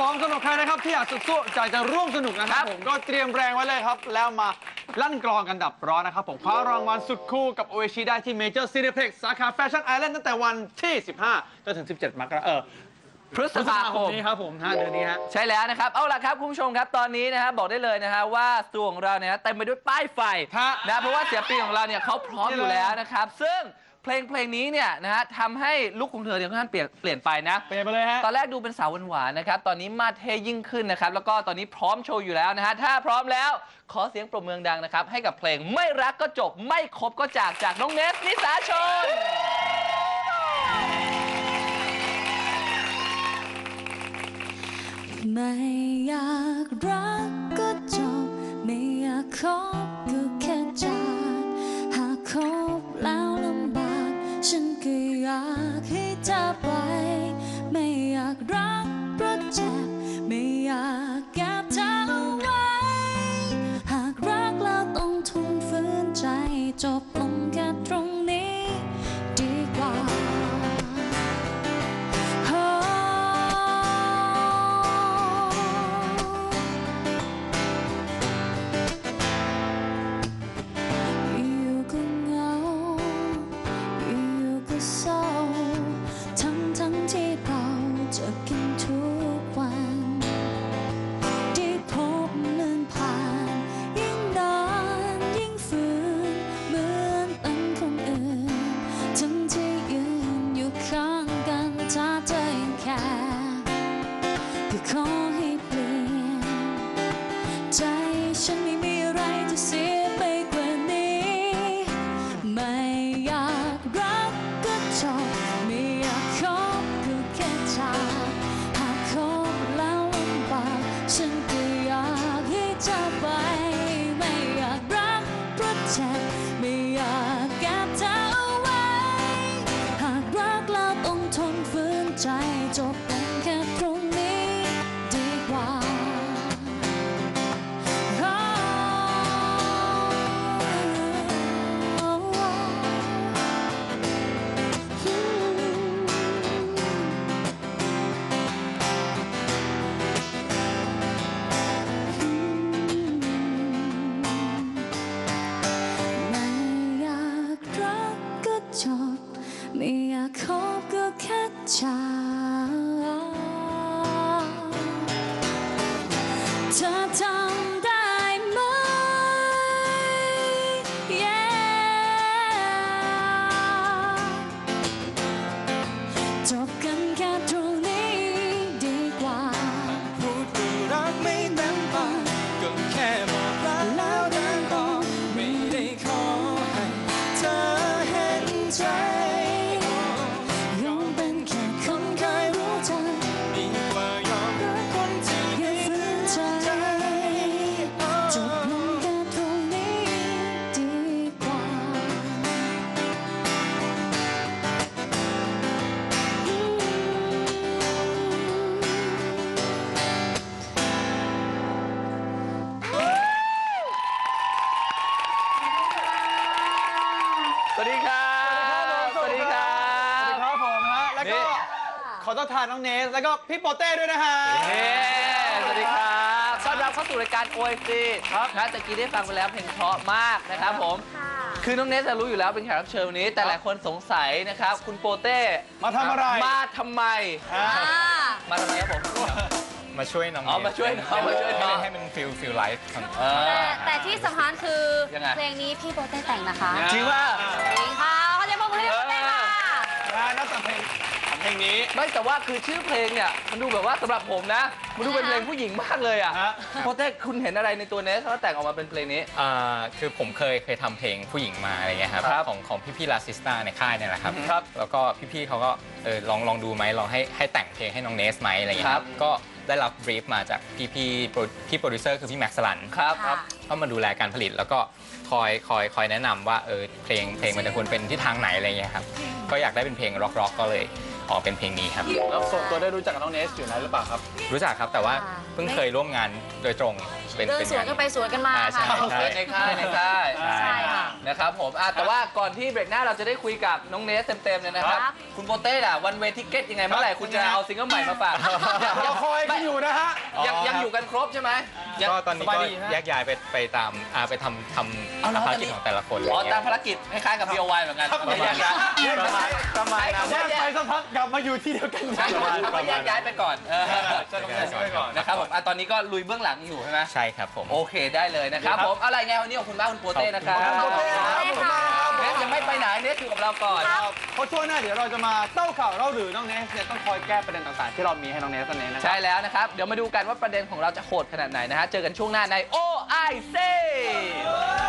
ผมสำหรับใครนะครับที่อยากสุดสู้อยากจะร่วมสนุกนะครับผมก็เตรียมแรงไว้เลยครับ แล้วมาลั่นกรองกันดับร้อนนะครับ ผมคว้ารางวัลสุดคู่กับโอเอชิได้ที่เมเจอร์ซีนิเพล็กสาขาแฟชั่นไอแลนด์ตั้งแต่วันที่ 15จนถึง 17 มกราเออพฤษพฤษภาภาคคมมนี้ครับผมฮะเดือนนี้ฮะใช่แล้วนะครับ เอาล่ะครับคุณผู้ชมครับตอนนี้นะฮะบอกได้เลยนะฮะว่าสตูของเราเนี่ยเต็มไปด้วยป้ายไฟฮะนะเพราะว่าศิลปินของเราเนี่ยเขาพร้อมนี่อเลยยู่แล้วนะครับ ซึ่ง เพลงเพลงนี้เนี่ยนะฮะทำให้ลุคของเธอเนี่ยค่อนข้างเปลี่ยนเปลี่ยนไปนะ เปลี่ยนไปเลยฮะ ตอนแรกดูเป็นสาวหวานๆนะครับ ตอนนี้มาเท่ยิ่งขึ้นนะครับ แล้วก็ตอนนี้พร้อมโชว์อยู่แล้วนะฮะ ถ้าพร้อมแล้วขอเสียงปรบมือดังนะครับ ให้กับเพลงไม่รักก็จบไม่คบก็จากจากน้องเนสนิสาชน ไม่อยากรักก็จบไม่อยากคบ เอต้อนทานน้องเนส แล้วก็พี่โปเต้ด้วยนะฮะเฮ้สวัสดีครับต้อนรับเข้าสู่รายการ OIC ครับนะตะกี้ได้ฟังไปแล้วเพลงเพราะมากนะครับผม คือน้องเนสจะรู้อยู่แล้วเป็นแขกรับเชิญวันนี้ แต่หลายคนสงสัยนะครับ คุณโปเต้มาทำอะไร มาทำไมฮะมาทำไมครับผม มาช่วยน้องอ๋อมาช่วยน้องมาช่วยน้องให้มันฟิลฟิลไลฟ์ของเออ แต่แต่ที่สำคัญคือยังไง เพลงนี้พี่โปเต้แต่งนะคะ จริงว่า จริงค่ะ เพลงนี้ ไม่แต่ว่าคือชื่อเพลงเนี่ยมันดูแบบว่าสำหรับผมนะ มันดูเป็นเพลงผู้หญิงมากเลยอะฮะ โปเต้คุณเห็นอะไรในตัวเนสแล้วแต่งออกมาเป็นเพลงนี้ อ่าคือผมเคยเคยทำเพลงผู้หญิงมาอะไรเงี้ยครับครับของของพี่ๆลาซิสตาในค่ายเนี่ยแหละครับ ครับแล้วก็พี่ๆเขาก็เออลองลองดูไหมลองให้ให้แต่งเพลงให้น้องเนสไหมอะไรเงี้ยคครัรับบก็ได้รับบรีฟมาจากพี่พี่ๆโปรพี่โปรดิวเซอร์คือพี่แม็กซ์สลันครับค่ะเข้ามาดูแลการผลิตแล้วก็คอยคอยคอยแนะนำว่าเออเพลงเพลงมันจะควรเป็นที่ทางไหนอะไรเงี้ยครับก็อยากได้เป็นเพลงร็อกร็อกก็เลย ออกเป็นเพลงนี้ครับ แล้วส่วนตัวได้รู้จักกับน้องเนสอยู่แล้วหรือเปล่าครับ รู้จักครับแต่ว่าค่ะเพิ่งเคยร่วมงานโดยตรงเป็นเดินเป็นสวนงานกันไปสวนกันมาอ่าใช่ค่ะ ใช่ ในค่ายในค่ายใช่ค่ะ นะครับผมอะแต่ว่าก่อนที่เบรกหน้าเราจะได้คุยกับน้องเนสเต็มๆเลยนะครับ ครับ คุณโปเต้อะวันเวทิเก็ตยังไงเมื่อไหร่คุณจะเอาซิงเกิลใหม่มาฝากรอคอยกันอยู่นะฮะ ยังยังอยู่กันครบใช่ไหมยังก็ตอนนี้สบายก็ดีฮะ แยกย้ายไปไปตามอ่าไปทำทเอาเหรอำภารตอนนี้กิจของแต่ละคนอ๋ออะไรเงี้ยตามภารกิจคล้ายๆกับ BOY เหมือนกันครับไม่แยกย้ายประมาณประมาณนั้นใช่แยกไปสักพักกลับมาอยู่ที่เดียวกันใช่เขาก็แยกย้ายไปก่อนเออใช่ต้องแยกย้ายไปก่อนนะครับผมอะตอนนี้ก็ลุยเบื้องหลังอยู่ใช่ไหมใช่ครับผมโอเคได้เลยนะครับผมอะไรไงวันนี้ขอบคุณมากคุณโปเต้นะครับขอบคุณครับได้ค่ะเนสยังไม่ไปไหนเนสอยู่กับเราก่อนเพราะช่วงหน้าเดี๋ยวเราจะมาเต้าข่าวเล่าหรือน้องเนสเนี่ยต้องคอยแก้ประเด็นต่างๆ ที่เรามีให้น้องเนสตอนนี้นะครัใช่แล้วนะครับเดี๋ยวมาดูกันว่าประเด็นของเราจะโหดขนาดไหนนะฮะเจอกันช่วงหน้าใน OIC อย่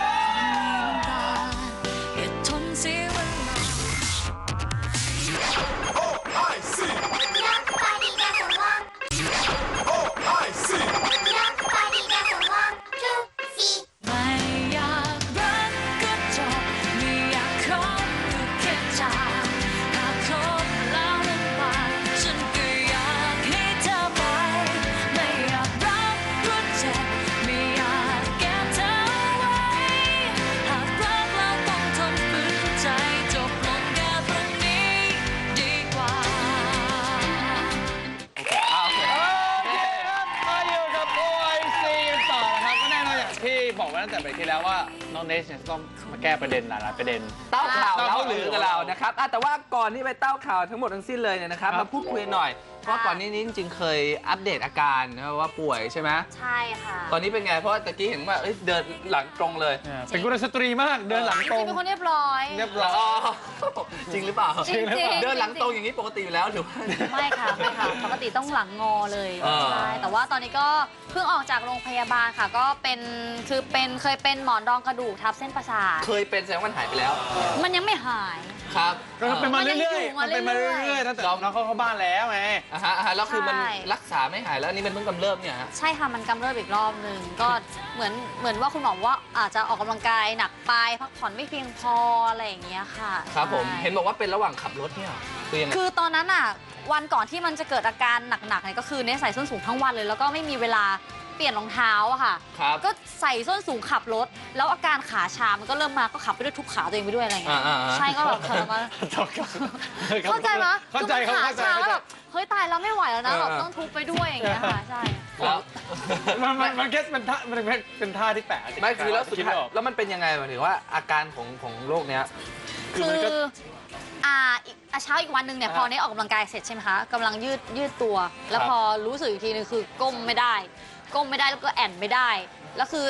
น้องเนสเนี่ยต้องมาแก้ประเด็นหลายๆประเด็น เต้าข่าวเต้าเล่าข่าว หรือกับเรานะครับอะแต่ว่าก่อนที่ไปเต้าข่าวทั้งหมดทั้งสิ้นเลยเนี่ยนะครับครับมาพูดคุยหน่อยเพราะก่อนนี้นี้จริงๆเคยอัปเดตอาการนะว่าป่วยใช่ไหมใช่ค่ะ ตอนนี้เป็นไง เพราะว่าตะกี้เห็นว่าเอ้ยเดินหลังตรงเลยเป็นกุลสตรีมากเดินหลังจตรริงงๆเป็นคนเรียบร้อย เรียบร้อยอ๋อจริงหรือเปล่า จริงๆ เดินหลังตรงอย่างนี้ปกติอยู่แล้วหรือว่า ไม่ค่ะไม่ค่ะปกติต้องหลังงอเลยเออ ใช่แต่ว่าตอนนี้ก็เพิ่งออกจากโรงพยาบาลค่ะ ก็เป็นคือเป็นเคยเป็นหมอนรองกระดูกทับเส้นประสาทเคยเป็นแสดงว่ามันหายไปแล้ว มันยังไม่หาย ครับ ก็เป็นมาเรื่อยมันยังอยู่ๆมันเป็นมามาเรื่อยๆเรื่อยๆตั้งแต่น้องเขาเข้าบ้านแล้วไงอะฮะอะฮะแล้วคือมันใช่ รักษาไม่หายแล้วอันนี่มันเพิ่งกำเริบเนี่ยฮะ ใช่ค่ะมันกำเริบอีกรอบหนึ่งก็เหมือนเหมือนว่าคุณหมอบอกว่าอาจจะออกกำลังกายหนักไปพักผ่อนไม่เพียงพออะไรอย่างเงี้ยค่ะครับผม ใช่เห็นบอกว่าเป็นระหว่างขับรถเนี่ยคือยังไง คือตอนนั้นอะวันก่อนที่มันจะเกิดอาการหนักๆเนี่ยก็คือเนี่ยใส่ส้นสูงทั้งวันเลย แล้วก็ไม่มีเวลา เปลี่ยนรองเท้าอะค่ะ ครับก็ใส่ส้นสูงขับรถ แล้วอาการขาชามันก็เริ่มมาก็ขับไปด้วยทุบขาตัวเองไปด้วยอะไรอย่างเงี้ยอ่าๆๆใช่ก็แบบขับมาเข้าใจไหมเข้าใจคือครับมันขาเข้าใจชาเข้าแล้วใจแบบเฮ้ยตายแล้วไม่ไหวแล้วนะเออแบบต้องทุบไปด้วยอย่างเงี้ยค่ะใช่ แล้วมันมันมันแค่เป็นท่ามันเป็นเป็นท่าที่แปลกไม่คือแล้วสุดคิท้ายไม่ออก แล้วมันเป็นยังไงหมายถึงว่าอาการของของโรคเนี้ย คือคืมันอก็อ่าอีกอะเช้าอีกวันหนึ่งเนี่ยอ่า พอเนี่ยออกกำลังกายเสร็จใช่ไหมคะกำลังยืดยืดตัว แล้วครับพอรู้สึกอีกทีนึงคือก้มไม่ได้ ก้มไม่ได้แล้วก็แอนไม่ได้ แล้วคือ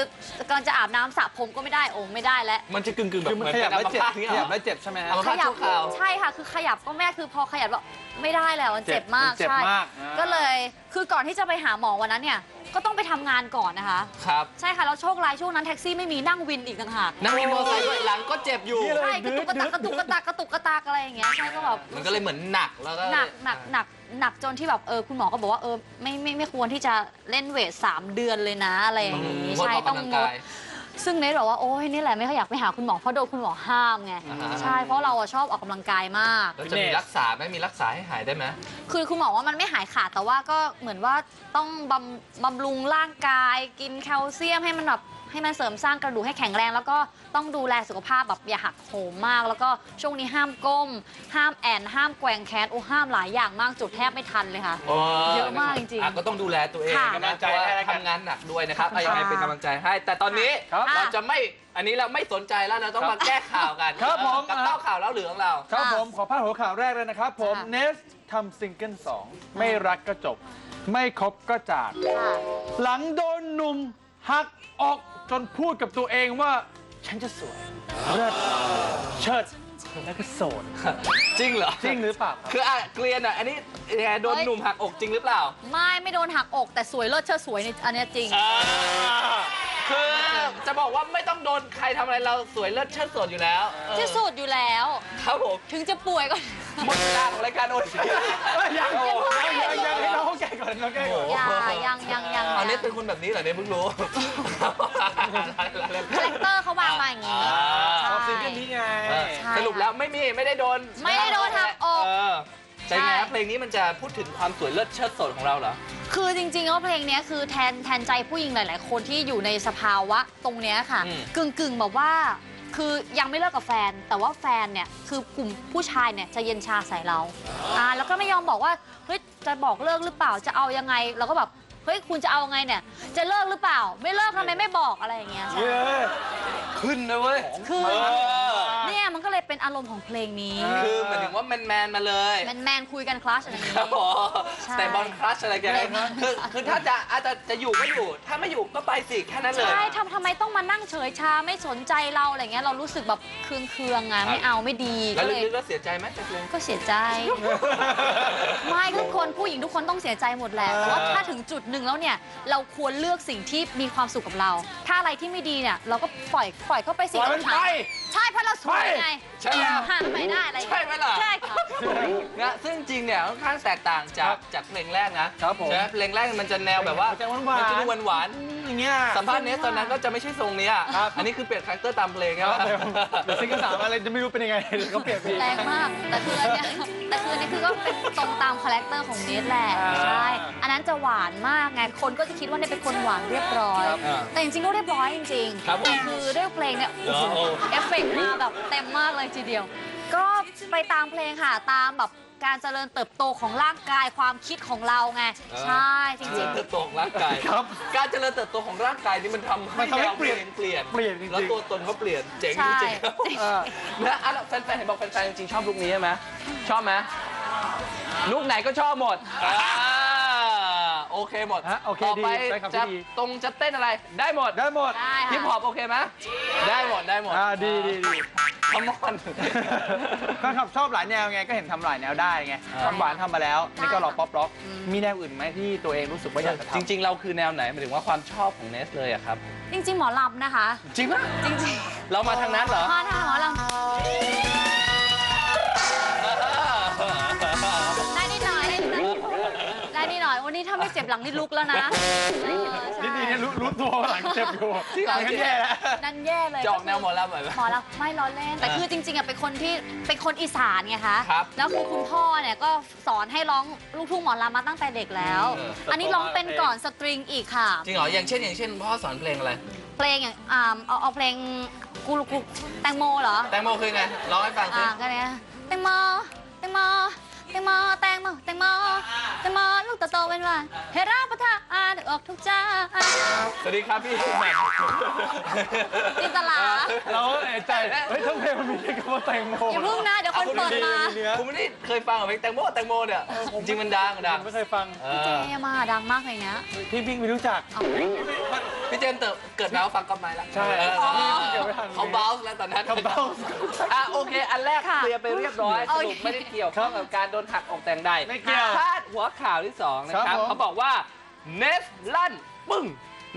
กำลังจะอาบน้ำสระผมก็ไม่ได้โอ้ไม่ได้แล้วมันจะกึ่งกึ่งๆแบบคือมันเหมือนขยับเป็นแล้วเจ็บอัมพาตนี่ขเหรยัอบแล้วเจ็บใช่ไหมฮะเอามาขยัชั่วคราวใช่ค่ะคือขยับก็ไม่ได้คือพอขยับแล้วไม่ได้แล้วมันเจ็บมากเจ็บใช่มากอ่า ก็เลยคือก่อนที่จะไปหาหมอวันนั้นเนี่ย ก็ต้องไปทำงานก่อนนะคะ ครับใช่ค่ะ แล้วโชคร้ายช่วงนั้นแท็กซี่ไม่มีนั่งวินอีกต่างหากนั่งวินมอเตอร์ไซค์ด้วยหลังก็เจ็บอยู่นี่เลยใช่กระตุกกระตักกระตุกกระตักกระตุกกระตักอะไรอย่างเงี้ยใช่ก็แบบ มันก็เลยเหมือนหนักแล้วก็หนักหนักหนักหนักจนที่แบบเออคุณหมอก็บอกว่าเออไม่ไม่ไม่ควรที่จะเล่นเวทสามเดือนเลยนะอะไรอย่างอืมงี้งดใช่ออกต้องกำลังงดกาย ซึ่งเนทบอกว่าโอ้ยนี่แหละไม่ค่อยอยากไปหาคุณหมอเพราะโดนคุณหมอห้ามไงอ่าฮะใช่เพราะเราอะชอบออกกำลังกายมาก แล้วจะมีรักษาไหมมีรักษาให้หายได้ไหม คือคุณหมอว่ามันไม่หายขาดแต่ว่าก็เหมือนว่าต้องบำบำรุงร่างกาย กินแคลเซียมให้มันแบบ ให้มันเสริมสร้างกระดูกให้แข็งแรง แล้วก็ต้องดูแลสุขภาพแบบอย่าหักโหมมาก แล้วก็ช่วงนี้ห้ามก้ม ห้ามแอนห้ามแกว่งแขนโอ้ห้ามหลายอย่างมากจุดแทบไม่ทันเลยค่ะ เยอะมากจริงๆอะก็ต้องดูแลตัวเองค่ะนะเพราะว่าทำงานหนักด้วยนะครับอะยังไงเป็นกำลังใจให้ แต่ตอนนี้ครับเราจะไม่อันนี้เราไม่สนใจแล้วเราต้องมาแก้ข่าวกันครับผม กับเต้าข่าวแล้วเหลืองเรา ครับผมขอพาดหัวข่าวแรกเลยนะครับผมค่ะ เนสทำซิงเกิลสองไม่รักก็จบ ไม่คบก็จาก ค่ะ หลังโดนหนุ่มหักออก จนพูดกับตัวเองว่า ฉันจะสวยเลิศเชิดแล้วก็โสดจริงเหรอจริงหรือเปล่าครับคืออะเกลียนอะอันนี้ยังไงโดนเฮ้ยหนุ่มหักอกจริงหรือเปล่า ไม่ไม่โดนหักอกแต่สวยเลิศเชิดสวยในอันเนี้ยจริง คือจะบอกว่าไม่ต้องโดนใครทำอะไรเราสวยเลิศเชิดสดอยู่แล้วเออที่สุดอยู่แล้ว ครับผมถึงจะป่วยก็ หมดเวลาของรายการโอชียังยังยังยังให้น้องแกก่อนน้องแกก่อนอย่ายังยังยังเอาเน็ยัตงเป็นคนแบบนี้เหรอเนี่ยเพิ่งรู้คาแรคเตอร์เขาวางมาอย่างนี้ อ่า ใช่ชอบซิงเกิลนี้ไง เออใช่สรุปแล้วไม่มีไม่ได้โดนไม่ได้โดนหักอก เแต่ยังไงใช่ครับเพลงนี้มันจะพูดถึงความสวยเลิศเชิดสดของเราเหรอ คือจริงๆแล้วเพลงเนี้ยคือแทนแทนใจผู้หญิงหลาย ๆ คนที่อยู่ในสภาวะตรงเนี้ยค่ะ อืม กึ่งกึ่งๆแบบว่า คือยังไม่เลิกกับแฟน แต่ว่าแฟนเนี่ยคือกลุ่มผู้ชายเนี่ยจะเย็นชาใส่เราอ่าแล้วก็ไม่ยอมบอกว่าเฮ้ยจะบอกเลิกหรือเปล่าจะเอายังไงเราก็แบบเฮ้ยคุณจะเอาไงเนี่ย จะเลิกหรือเปล่า ไม่เลิกทำไมไม่บอกอะไรอย่างเงี้ยใช่ขึ้นนะเว้ย คือเออ เนี่ยมันก็เลยเป็นอารมณ์ของเพลงนี้ คือหมายถึงว่าแมนแมนๆมาเลย แมนแมนๆคุยกันคลาสอะไรอย่างคงี้รับผมใช่แต่บอลครัชอะไรกันคือคือถ้าจะอาจจะจะอยู่ก็อยู่ ถ้าไม่อยู่ก็ไปสิแค่นั้นเลย ใช่ทำทำไมต้องมานั่งเฉยชาไม่สนใจเราอะไรเงี้ยเรารู้สึกแบบเคืองเคืองๆไงไม่เอาไม่ดีแล้วก็เลย ลึกๆแล้วเสียใจไหมจากเพลง ก็เสียใจไม่ทุกคน ผู้หญิงทุกคนต้องเสียใจหมดแหละ แต่ว่าถ้าถึงจุดหนึ่งแล้วเนี่ย เราควรเลือกสิ่งที่มีความสุขกับเรา ถ้าอะไรที่ไม่ดีเนี่ย เราก็ปล่อยปล่อยเข้าไปสิปล่อยมันไปใช่เพราะเราสวยไงใช่ไหมห้ามไปได้อะไรอย่างใช่เงี้ยไหมล่ะ ใช่ครับนะซึ่งจริงเนี่ยค่อนข้างแตกต่างจากจากเพลงแรกนะครับผม ใช่ไหมเพลงแรกมันจะแนวแบบว่า มันจะหวานๆ มันจะดูหวานอย่างเงี้ยๆสัมภาษณ์เนสตอนนั้นก็จะไม่ใช่ทรงเนี้ยครับอันนี้คือเปลี่ยนคาแรคเตอร์ตามเพลงคใช่รับไหมเดี๋ยวซิงเกิลสามอะไรจะไม่รู้เป็นยังไงเดี๋ยวเขาเปลี่ยนพีแรงมาก แต่คืออันเนี้ยแต่คืออันนี้คือก็เป็นตรงตามคาแรคเตอร์ของเนทแหละอ่าใช่อันนั้นจะหวานมากไงคนก็จะคิดว่าเนทเป็นคนหวานเรียบร้อยครับแต่จริงๆก็เรียบร้อยจริงครับผมแต่คือด้วยเพลงเนี่ยโอ้โหโอ้เอฟเฟกต์มาแบบเต็มมากเลยทีเดียว ก็ไปตามเพลงค่ะตามแบบ การเจริญเติบโตของร่างกายความคิดของเราไงใช่จเจริริญงเติบโตของร่างกายครับการเจริญเติบโตของร่างกายนี่มันทำให้มันทำให้แนวเปลี่ยนเปลี่ยนเปลี่ยนจริงๆ แล้วตัวตนเขาเปลี่ยนเจ๋งใช่ จริงๆครับเออนะอะแล้วแฟนๆเห็นบอกแฟนๆจริงๆชอบลุคนี้ใช่ไหมชอบไหมลุคไหนก็ชอบหมดอ่า โอเคหมดฮะโอเคต่อไปดีใช้คำที่จะดี ตรงจะเต้นอะไร ได้หมดได้หมดๆได้ค่ะฮิปฮอปโอเคไหมได้หมดได้หมดอ่าดีดีดีคอมอน แฟนคลับชอบหลายแนวไงก็เห็นทำหลายแนวได้ไงอ่าทำหวานทำมาแล้วนี่ก็รอป๊อปร็อกมีแนวอื่นไหมที่ตัวเองรู้สึกว่าอยากจะทำ จริง ๆ เราคือแนวไหนหมายถึงว่าความชอบของเนสเลยอะครับ จริง ๆ หมอลำนะคะ จริงปะจริง เรามาทางนั้นเหรอๆพาทางหมอลำ นิดหน่อยวันนี้ถ้าไม่เจ็บหลังนี่ลุกแล้วนะเออใช่นี่ดีเนี่ยรู้รู้ตัวว่าหลังเจ็บอยู่จริงเหรองั้นแย่แล้ว นั่นแย่เลยจอกแนวหมอลำเหรอ หมอลำไม่ล้อเล่น แต่คือจริงๆอะเป็นคนที่เป็นคนอีสานไงคะ ครับแล้วคือคุณพ่อเนี่ยก็สอนให้ร้องลูกทุ่งหมอลำมาตั้งแต่เด็กแล้ว เอออันนี้ร้องเป็นก่อนสตริงอีกค่ะ จริงเหรอ อย่างเช่น อย่างเช่นพ่อสอนเพลงอะไร เพลงอย่างอ่าเอาเอาเพลงกูรูกูแตงโมเหรอ แตงโมคือไงร้องให้ฟังสิอ่าก็เนี่ยแตงโมแตงโม แตงโมแตงโมแตงโมแตงโมลูกโตๆเป็นว่าให้รับประทานอกทุกจานสวัสดีครับพี่แหม่มจินตลาเราเอะใจเฮ้ยทั้งเพลงมันมีแค่คำว่าแตงโมอย่าพึ่งนะเดี๋ยวคนเปิดมาเนื้อคุณไม่ได้เคยฟังเหรอเพลงแตงโมแตงโมเนี่ยจริงมันดังดังผมไม่เคยฟังเอเจอมาดังมากเลยเนี้ยพี่พิงไม่รู้จักเอาพี่เจมส์เติบเกิดแล้วฟังก็ไม่ละใช่เอออ๋อเดี๋ยวไม่ทัน เขาเบลส์แล้วตอนนั้นเขา bounce อะโอเค อันแรกค่ะเคลียร์ไปเรียบร้อยสโอเครุปไม่ได้เกี่ยวข้องกับการโดนหักอกแต่งใดไม่เกี่ยวพาดหัวข่าวที่สองนะคครัรับบผม เขาบอกว่าเนสลั่นปึ้ง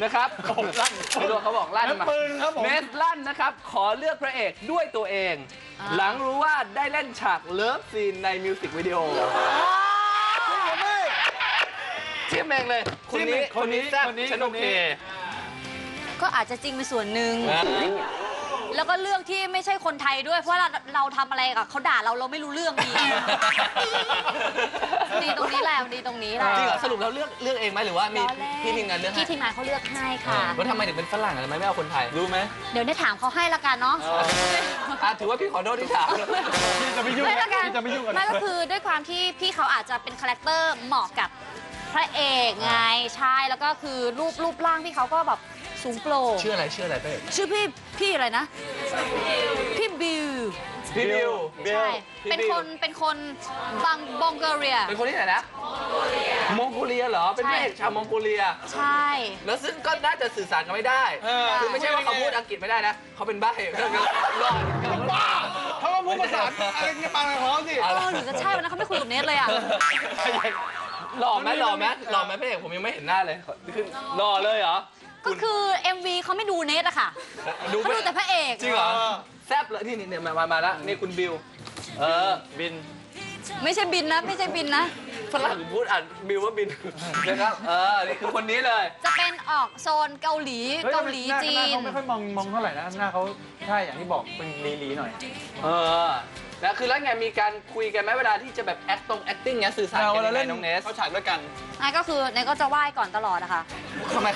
นะครับผมลั่นไม่รู้เขาบอกลั่นแล้วมา ปืนครับผม เนสลั่นนะครับ ขอเลือกพระเอกด้วยตัวเอง อ่า หลังรู้ว่าได้เล่นฉากเลิฟซีนในมิวสิกวิดีโอเทียมเองเลยคนนี้คนนี้แซ่บคนนี้ฉันโอเค ก็อาจจะจริงไปส่วนหนึ่ง อ่า แล้วก็เรื่องที่ไม่ใช่คนไทยด้วย เพราะเราเราทำอะไรกับเขาด่าเราเราไม่รู้เรื่องดี ดีตรงนี้แหละดีตรงนี้แหละจริงเหรอสรุปเราเลือกเลือกเองไหมหรือว่ามีล้อเล่นพี่ทีมงานเลือกให้พี่ทีมงานเขาเลือกให้ค่ะว่าทำไมถึงเป็นฝรั่งทำไมไม่เอาคนไทยรู้ไหมเดี๋ยวได้ถามเขาให้ละกันเนาะ อะถือว่าพี่ขอโทษที่ถาม พี่จะไม่ยุ่งไม่ละกันพี่จะไม่ยุ่งกันไม่ก็คือด้วยความที่พี่เขาอาจจะเป็นคาแรคเตอร์เหมาะกับพระเอกไงใช่แล้วก็คือรูปรูปร่างพี่เขาก็แบบ สูงโปร่งชื่ออะไรชื่ออะไรเป้ชื่อพี่พี่อะไรนะ พี่บิวพี่บิวใช่พี่เป็นบิวคนเป็นคนบังบองเกเรีย เป็นคนที่ไหนนะมองโกเลียเหรอ เป็นพระเอกชาวมองโกเลีย ใช่ แล้วซึ่งก็น่าจะสื่อสารกันไม่ได้เออคือไม่ใช่ว่าเขาพูดอังกฤษไม่ได้นะเขาเป็นใบ้ก็คือรอดบ้าเขาก็พูดภาษาอะไรเนี่ยปังอะไรของเขาสิเออหรือจะใช่วันนั้นเขาไม่คุยกับเนทเลยอะหล่อไหมหล่อไหมหล่อไหมพระเอกผมยังไม่เห็นหน้าเลยคือหล่อเลยเหรอ ก็คือ MV เขาไม่ดูเนทอะค่ะดูเขาไม่ ดูแต่พระเอก จริงเหรอ แซ่บเลยนี่นี่เนี่ยมามามาแล้วนี่คุณบิว เออบินไม่ใช่บินนะ ไม่ใช่บินนะ ฝรั่งพูดอ่านบิวว่าบิน นะครับ เออ นี่คือคนนี้เลย จะเป็นออกโซนเกาหลีฮ้ยเกาหลีน้จีหน้านเขาไม่ค่อยมองมองเท่าไหร่นะ หน้าเขาใช่ อย่างที่บอกเป็นลีลีหน่อย เออ แล้วคือแล้วไงมีการคุยกันไหมเวลาที่จะแบบ act ตรง acting เนี้ยสื่อสารกันยังไงน้องเนส เขาฉากด้วยกันนั่นก็คือเนทก็จะไหว้ก่อนตลอดนะคะทำไม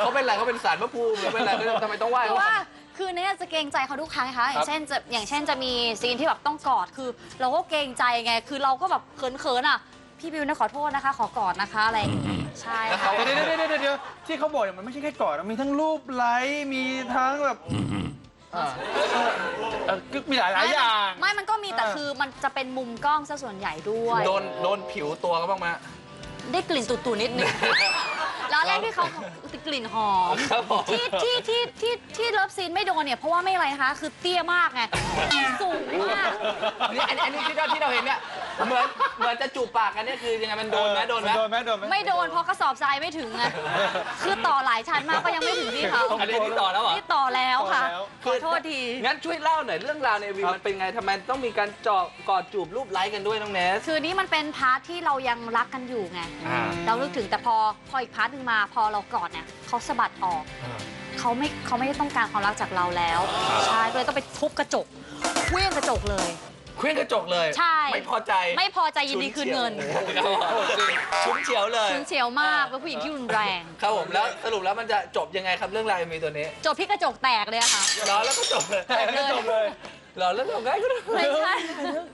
เขาเป็นอะไรเขาเป็นสารพระภูมิหรือเป็นอะไรทำไมต้องไหว้เพเขาราะว่าคือเนทจะเกรงใจเขาทุกครั้งนะคะอย่างเช่นจะอย่างเช่นจะมีซีนที่แบบต้องกอดคือ เราก็เกรงใจไงคือเราก็แบบเขินๆอะพี่บิวนะขอโทษนะคะ ขอกอดนะคะอะไรอย่างงี้ใช่แล้วค่ะเขาเดี๋ยวเดี๋ยวเดี๋ยวเดี๋ยวเดี๋ยวที่เขาบอกเนี่ยมันไม่ใช่แค่กอดนะมีทั้งรูปไลค์มีทั้งแบบ อ่าเออก็มีหลายหลายอย่าง ไม่มันก็มีแต่เออคือมันจะเป็นมุมกล้องซะส่วนใหญ่ด้วย โดนโดนผิวตัวเขาบ้างไหม ได้กลิ่นตุ่ๆนิดนึง แล้วแรกที่เขากลิ่นหอม ครับผม ที่ที่ที่ที่ที่เลิฟซีนไม่โดนเนี่ยเพราะว่าไม่อะไรนะคะ คือเตี้ยมากไง สูงมาก อันนี้อันนี้อันนี้ที่เราที่เราเห็นเนี่ย เหมือนเหมือนจะจูบปากกันเนี่ยคือยังไงมันโดนไหมโดนไหม โดนไหมโดนไหม ไม่โดนเพราะกระสอบทรายไม่ถึงไงคือต่อหลายชั้นมากก็ยังไม่ถึงที่เขาอันนี้ที่ต่อแล้วเหรอ นี่ต่อแล้วค่ะ ต่อแล้ว ขอโทษที งั้นช่วยเล่าหน่อยเรื่องราวในวีครับ มันเป็นไงทำไมต้องมีการเจาะกอดจูบรูปไลค์กันด้วยน้องเนส คือนี่มันเป็นพาร์ทที่เรายังรักกันอยู่ไง อ่า เราลึกถึงแต่พอพออีกพาร์ทหนึ่งมาพอเรากอดเนี่ยเขาสะบัดออก เขาไม่เขาไม่ได้ต้องการความรักจากเราแล้ว ใช่ก็เลยต้องไปทุบกระจกเคลื่องกระจกเลย เคลื่อนกระจกเลยใช่ ไม่พอใจไม่พอใจยินดีคืนเงินชุนเฉียวเลยชุนเฉียวมากเป็นผู้หญิงที่รุนแรง ครับผมแล้วสรุปแล้วมันจะจบยังไงครับเรื่องราวมีตัวนี้ จบที่กระจกแตกเลยอะค่ะรอแล้วก็จบเลยแต่ไม่จบเลย รอแล้วจบง่ายก็ได้ไม่ใช่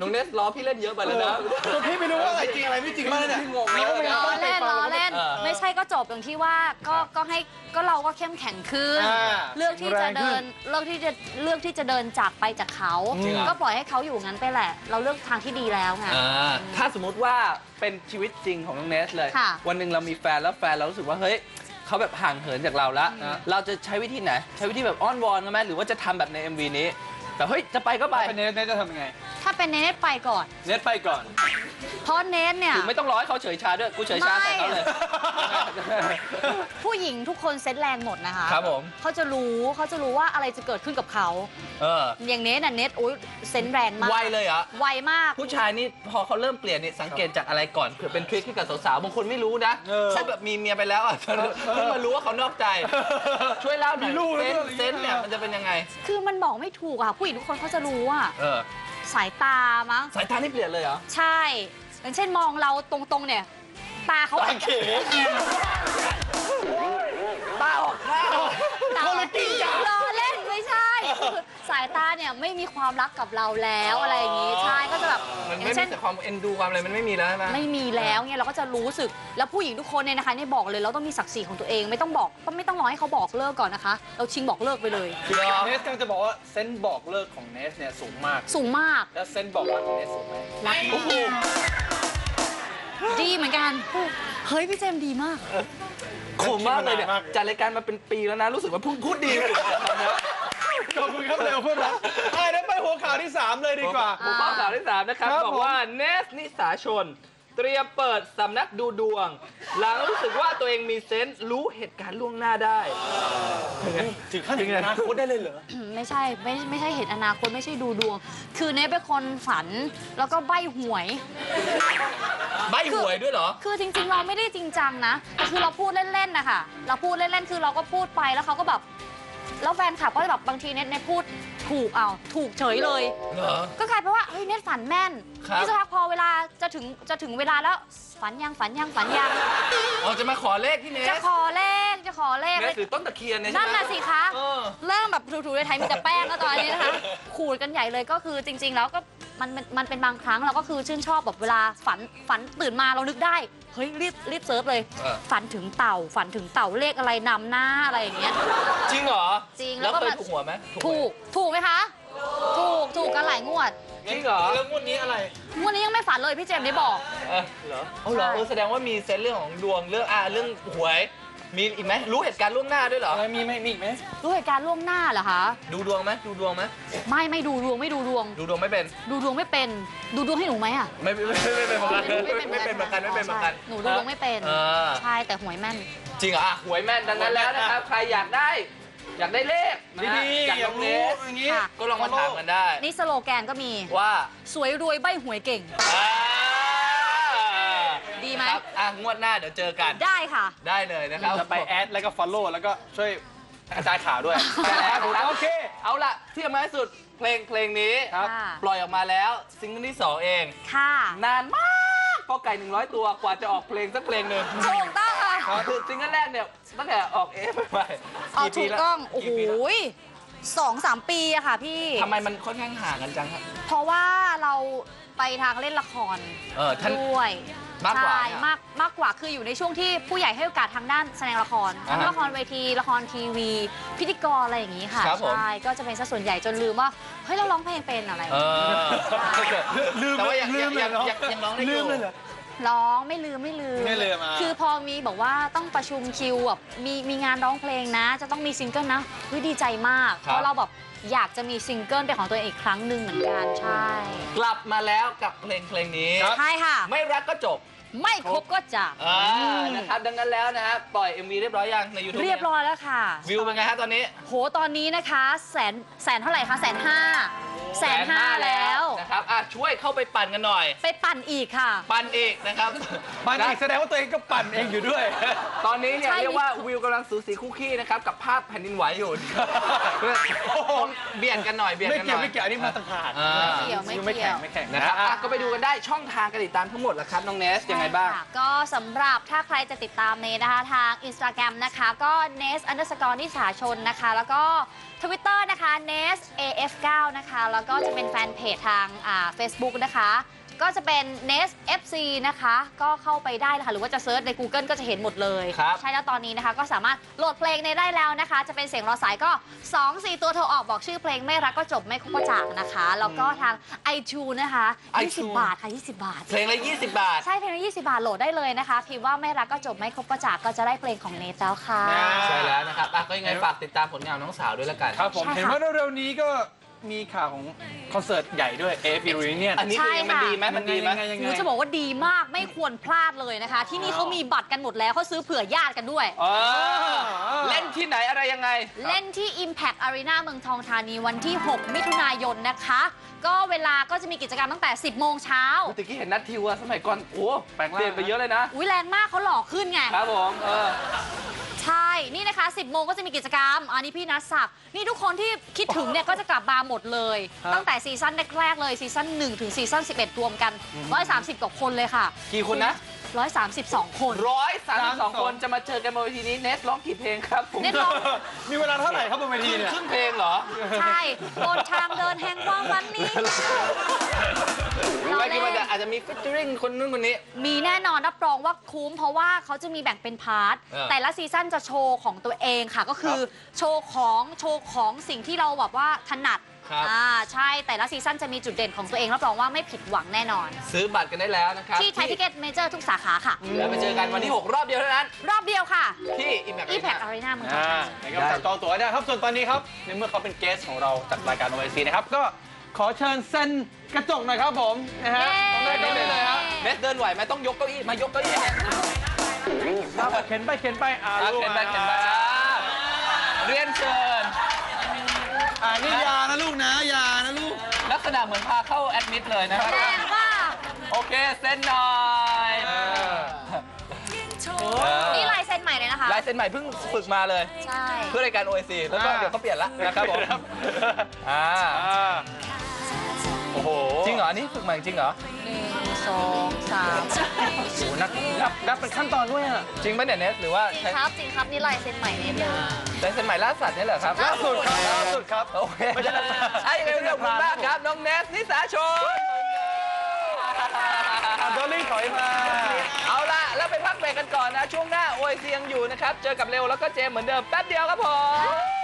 น้องเนสล้อพี่เล่นเยอะไปแล้วนะ ตัวพี่ไม่รู้ว่าอะไรจริงอะไรไม่จริงมากเลยเนี่ยงงเลยล้อเล่นล้อเล่น เออ ไม่ใช่ก็จบอย่างที่ว่าก็ก็ให้ก็เราก็เข้มแข็งขึ้น อ่าเลือกที่จะเดินเลือกที่จะเลือกที่จะเดินจากไปจากเขา จริงเหรอ ก็ปล่อยให้เขาอยู่งั้นไปแหละ เราเลือกทางที่ดีแล้วไง อ่าถ้าสมมุติว่าเป็นชีวิตจริงของน้องเนสเลย ค่ะ วันหนึ่งเรามีแฟนแล้วแฟนเรารู้สึกว่าเฮ้ยเขาแบบห่างเหินจากเราแล้วอืมเราจะใช้วิธีไหน ใช้วิธีแบบอ้อนวอนกันไหมหรือว่าจะทำแบบใน MV นี้ แต่เฮ้ยจะไปก็ไปเป็นเนสเนสจะทำยังไง ถ้าเป็นเนทไปก่อน เนสไปก่อนเพราะเนทเนี่ย คือไม่ต้องรอให้เขาเฉยชาด้วย กูเฉยชาใส่เขาเลย ผู้หญิงทุกคนเซ็ตแรงหมดนะคะครับผม เขาจะรู้เขาจะรู้ว่าอะไรจะเกิดขึ้นกับเขา เออ อย่างเนทน่ะเนทโอ้ยเซนส์แรงมากไวเลยเหรอ ไวมาก ผู้ชายนี่พอเขาเริ่มเปลี่ยนนี่สังเกตจากอะไรก่อนเผื่อเป็นทริคให้กับสาวๆบางคนไม่รู้นะเออเขาแบบมีเมียไปแล้วอะเพิ่งมารู้ว่าเขานอกใจ ช่วยเล่าหน่อยมีลูกเซนแล้วส์ด้วยเซนส์เนี่ยมันจะเป็นยังไง คือมันบอกไม่ถูกอะผู้หญิงทุกคนเขาจะรู้อะเออ สายตามั้งสายตานี่เปลี่ยนเลยเหรอใช่ อย่างเช่นมองเราตรงๆเนี่ย ตาเขาตาเขตาออกข้างตาล้อเล่นไม่ใช่ คือสายตาเนี่ยไม่มีความรักกับเราแล้วอะไรอย่างงี้ใช่ก็จะแบบมันอไม่ย่างมีเช่น แต่ความเอ็นดูความอะไรมันไม่มีแล้วใช่ไหม ไม่มีแล้วเนี่ยเราก็จะรู้สึกแล้วผู้หญิงทุกคนเนี่ยนะคะเนี่ยบอกเลยเราต้องมีศักดิ์ศรีของตัวเองไม่ต้องบอกต้องไม่ต้องรอให้เขาบอกเลิกก่อนนะคะ เราชิงบอกเลิกไปเลยเนสกำลังจะบอกว่าเซนส์บอกเลิกของเนสเนี่ยสูงมาก สูงมากแล้วเซนส์บอกรักของเนสสูงไหมรักมากดีเหมือนกันเฮ้ยพี่เจมส์ดีมาก ขมมากเลยเนี่ยมากจัดรายการมาเป็นปีแล้วนะ รู้สึกว่าพูดพูดดีสุดนะ ขอบคุณครับเร็วเพื่อนรักอะเดี๋ยวไปหัวข่าวที่ 3 เลยดีกว่า หัวข้อข่าวที่ 3 นะครับ ครับบอกว่าเนสนิสาชน เตรียมเปิดสำนักดูดวง หลังรู้สึกว่าตัวเองมีเซนส์รู้เหตุการณ์ล่วงหน้าได้ถึงขั้นถึงอนาคตได้เลยเหรอ ไม่ใช่ไม่ไม่ใช่เห็นอนาคตไม่ใช่ดูดวง คือเนทเป็นคนฝันแล้วก็ใบหวย ใบหวยด้วยเหรอ คือจริงๆ เราไม่ได้จริงจังนะแต่คือเราพูดเล่นๆนะคะเราพูดเล่นๆ คือเราก็พูดไปแล้วเขาก็แบบ แล้วแฟนคลับก็แบบบางทีเน็ตเน็ตพูดถูกเอาถูกเฉยเลย เหรอ ก็กลายเป็นว่าเฮ้ยเน็ตฝันแม่นครับนี่สักพักพอเวลาจะถึงจะถึงเวลาแล้วฝันยังฝันยังฝันยังอ๋อจะมาขอเลขที่เนสจะขอเลขจะขอเลข เนสถือต้นตะเคียนเนี่ยใช่นั่นไหมน่ะสิคะ เออ เริ่มแบบถูๆในไทยมีแต่แป้งก็ตอนนี้นะคะ ขูดกันใหญ่เลยก็คือจริง ๆ แล้วก็ มันมันมันเป็นบางครั้งเราก็คือชื่นชอบแบบเวลาฝันฝันตื่นมาเรานึกได้เฮ้ยรีบรีบเซิร์ฟเลย เออ ฝันถึงเต่า ฝันถึงเต่าเลขอะไรนำหน้าอะไรอย่างเงี้ย จริงเหรอจริงแล้แล้ววก็เคยมา ถูกหัวยไหมถูกถูกไหมคะ ถูกถูกกันหลายงวดจริงเหรอแล้วงวดนี้อะไร งวดนี้ยังไม่ฝันเลยพี่เจมส์ได้บอก เออเหรอเอาเหรอใช่ เออแสดงว่ามีเซนส์เรื่องของดวงเรื่องอ่าเรื่องหวย มีอีกไหมรู้เหตุการณ์ล่วงหน้าด้วยเหรอ อะไรมีไหมมีอีกไหมรู้เหตุการณ์ล่วงหน้าเหรอคะ ดูดวงไหมดูดวงไหมไม่ไม่ดูดวงไม่ดูดวง ดูดวงไม่เป็น ดูดวงไม่เป็น ดูดวงให้หนูไหมอะไม่ไม่ไม่ไม่เป็นเหมือนกันไม่ไม่เป็นเหมือนกันไม่เป็นเหมือนกันใช่หนูดูดวงไม่เป็นเออใช่แต่หวยแม่น จริงเหรออะหวยแม่นดังนั้นแล้วนะครับใครอยากได้อยากได้เลขนะฮะดีๆจากอยาน้กองเนรู้สอย่างนี้ค่ะก็ลองมาถามกันได้ นี่สโลแกนก็มีว่า สวยรวยใบหวยเก่ง อ่า ดีไหม ครับอะงวดหน้าเดี๋ยวเจอกัน ได้ค่ะ ได้เลยนะครับจะไปแอดแล้วก็ follow แล้วก็ช่วยกระจายข่าวด้วยใช่แล้วครับโอเค เอาล่ะที่สำคัญที่สุดเพลงเพลงนี้ครับค่ะปล่อยออกมาแล้วซิงเกิลที่สองเอง ค่ะ นานมากพอไก่ 100 ตัวกว่าจะออกเพลงสักเพลงหนึ่งถูกต้องค่ะ คือซิงเกิลแรกเนี่ยตั้งแต่ออกเอฟไปเอากี่ปีถูกแล้วต้อง โอ้โหกี่ปีแล้วสองสามปีอะค่ะพี่ทำไมมันค่อนข้างห่างกันจังครับเพราะว่าเรา ไปทางเล่นละครเออท่าน ด้วยมากกว่าใช่เนี่ยมากมากกว่าคืออยู่ในช่วงที่ผู้ใหญ่ให้โอกาสทางด้านแสดงละครอ่าทั้งละครเวทีละครทีวี พิธีกรอะไรอย่างนี้ค่ะครับผม ใช่ก็จะเป็นซะส่วนใหญ่จนลืมว่าเฮ้ยเราร้องเพลงเป็นอะไรเออลืมแต่ว่ายังลืยัมงเลยยังเนอะยังยังร้องได้อลืมยู่เลยเหรอ ร้องไม่ลืมไม่ลืมไม่ลืมอะ คือพอมีบอกว่าต้องประชุมคิวแบบมีมีงานร้องเพลงนะ จะต้องมีซิงเกิลนะเฮ้ยดีใจมาก ครับ เพราะเราแบบ อยากจะมีซิงเกิลเป็นของตัวเองอีกครั้งหนึ่งเหมือนกันใช่ กลับมาแล้วกับเพลงเพลงนี้ ใช่ค่ะ ไม่รักก็จบไม่ครบก็จากอ่านะครับดังนั้นแล้วนะฮะปล่อย MV เรียบร้อยยังใน YouTube เรียบร้อยแล้วค่ะ วิวเป็นไงฮะตอนนี้ โหตอนนี้นะคะ แสนแสนเท่าไหร่คะแสนห้า แสนห้าแล้ว นะครับอะช่วยเข้าไปปั่นกันหน่อย ไปปั่นอีกค่ะ ปั่นอีกนะครับมันอีกแสดงว่าตัวเองก็ปั่นเองอยู่ด้วย ตอนนี้เนี่ยใช่ เรียกว่าวิวกำลังสูสีคู่ขี้นะครับกับภาพแผ่นดินไหวอยู่ต้องเบียดกันหน่อยเบียดไม่กันหเกี่ยวน่อย ไม่เกี่ยวอันนี้มาต่างหากอ่า เกี่ยวไม่ไม่เกี่แข่ยงวไม่แข่งนะครับอะอะก็ไปดูกันได้ช่องทางการติดตามทั้งหมดแล้วครับน้องเนสยังไงบ้าง ใช่ค่ะก็สำหรับถ้าใครจะติดตามเนยนะคะทาง Instagram นะคะ ก็ n e s underscore นิสาชนนะคะ แล้วก็ ทวิตเตอร์นะคะ n e s af9 นะคะ แล้วก็จะเป็นแฟนเพจทางอ่า Facebook นะคะ ก็จะเป็น n e s fc นะคะ ก็เข้าไปได้เลยค่ะหรือว่าจะเซิร์ชใน Google ก็จะเห็นหมดเลย ครับ ใช่แล้วตอนนี้นะคะ ก็สามารถโหลดเพลงในได้แล้วนะคะ จะเป็นเสียงรอสายก็ 2 4 ตัวโทรออกบอกชื่อเพลงไม่รักก็จบไม่คบก็จากนะคะ แล้วก็ทาง iTunes นะคะ iTunes 20บาทค่ะ 20 บาท เพลงละ 20 บาท ใช่เพลงละ20 บาทโหลดได้เลยนะคะพิมพ์ว่าไม่รักก็จบไม่คบก็จากก็จะได้เพลงของเนทแล้วค่ะ ใช่แล้วนะครับอะก็ยังไงฝากติดตามผลงานของน้องสาวด้วยละกัน ครับผมใช่ค่ะ เห็นว่าเร็วๆนี้ก็ มีข่าวของคอนเสิร์ตใหญ่ด้วย AFB Reunion อันนี้คือยังมันดีไหมมันดีไหม ยังไงยังหไง นูจะบอกว่าดีมากไม่ควรพลาดเลยนะคะ ที่นี่เขามีบัตรกันหมดแล้วเขาซื้อเผื่อญาติกันด้วยเออเล่นที่ไหนอะไรยังไง เล่นที่ Impact Arena เมืองทองธานีวันที่ 6 มิถุนายนนะคะ ก็เวลาก็จะมีกิจกรรมตั้งแต่ 10 โมงเช้าเมื่อกี้เห็นนัททิวอะสมัยก่อน โอ้แปลงร่าง เปลี่ยนไปเยอะเลยนะ อุ้ยแรงมากเขาหล่อขึ้นไง ครับผม เออ ใช่ นี่นะคะ 10 โมงก็จะมีกิจกรรม อันนี้พี่นัทศักดิ์นี่ทุกคนที่คิดถึงเนี่ย ก็จะกลับมาหมดเลยตั้งแต่ซีซั่นแรกๆเลย ซีซั่น1ถึงซีซั่น11 รวมกัน 130 กว่าคนเลยค่ะ กี่คนนะ 132 คน ร้อยสามสิบสองคนจะมาเจอกันบนเวทีนี้เนทร้องกี่เพลงครับผมเนทร้อง มีเวลาเท่าไหร่ครับบนเวทีเนี่ย ครึ่งเพลงเหรอ ใช่ บนทางเดินแห่งความฝันนี้ไม่คิดว่าจะ อาจจะมีฟิชเจอริงคนนู้นคนนี้ มีแน่นอนรับรองว่าคุ้มเพราะว่าเขาจะมีแบ่งเป็นพาร์ทเออแต่ละซีซั่นจะโชว์ของตัวเองค่ะก็คือโชว์ของโชว์ของสิ่งที่เราแบบว่าถนัดครับ อ่าใช่แต่ละซีซั่นจะมีจุดเด่นของตัวเองรับรองว่าไม่ผิดหวังแน่นอน ซื้อบัตรกันได้แล้วนะครับที่ไทยทิเก็ตเมเจอร์ทุกสาขาค่ะ แล้วไปเจอกันวันที่ 6 รอบเดียวเท่านั้น รอบเดียวค่ะ ที่ Impact Impact Arena Arena เมืองทองอ่าธานี นะครับจับจองตั๋วได้ครับ ส่วนตอนนี้ครับ ในเมื่อเขาเป็นเกสของเราจากรายการ OIC นะครับ ก็ ขอเชิญเซ็นกระจกหน่อยครับผมนะฮะต้องได้ต้องได้เลยครับเนทเดินไหวไหมต้องยกเก้าอี้มายกเก้าอี้แทนครับเข็นไปเข็นไปอ่าอะลูกเข็นไปเข็นไปอะเรียนเชิญ อ่านี่ยานะลูกนะยานะลูก ลักษณะเหมือนพาเข้าแอดมิดเลยนะครับแรงมากโอเคเซ็นหน่อยเออเออนี่ลายเซ็นใหม่เลยนะคะ ลายเซ็นใหม่เพิ่งฝึกมาเลย ใช่ เพื่อรายการ OIC แล้วก็อ่า เดี๋ยวเขาเปลี่ยนละนะครับผมครับอ่า อ่า โอ้โหจริงเหรออันนี้ฝึกมาจริงเหรอหนึ่งสองสามโอ้โหนักนับนับเป็นขั้นตอนด้วยอะจริงปะเนี่ยเนสหรือว่าจริงใช้ครับจริงครับนี่ลายเซ็นใหม่เนี่ยเลยลายเซ็นใหม่ล่าสัตว์เนี่ยเหรอครับล่าสุดครับล่าสุดครับโอเคไม่ใช่ล่าสุดไอ้ยังไงวันนี้ขอบคุณมากครับน้องเนสนิสาชนอะโดลี่ถอยมา เอาล่ะแล้วไปพักเบรกกันก่อนนะ ช่วงหน้า OIC ยังอยู่นะครับ เจอกับเร็วแล้วก็เจมส์เหมือนเดิมแป๊บเดียวครับผม